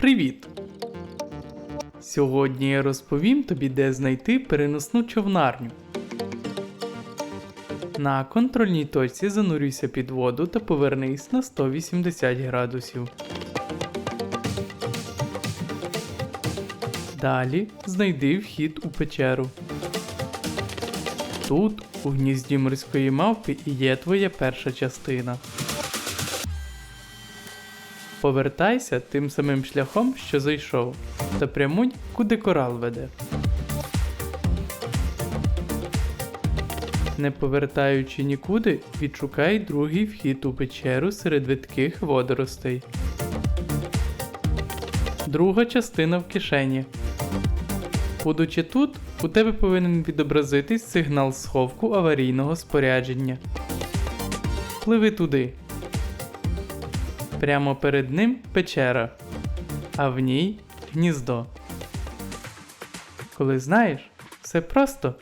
Привіт! Сьогодні я розповім тобі, де знайти переносну човнарню. На контрольній точці занурюйся під воду та повернись на 180 градусів. Далі знайди вхід у печеру. Тут, у гнізді морської мавпи, і є твоя перша частина. Повертайся тим самим шляхом, що зайшов, та прямуй, куди корал веде. Не повертаючи нікуди, відшукай другий вхід у печеру серед видких водоростей. Друга частина в кишені. Будучи тут, у тебе повинен відобразитись сигнал сховку аварійного спорядження. Пливи туди. Прямо перед ним печера, а в ній гніздо. Коли знаєш, все просто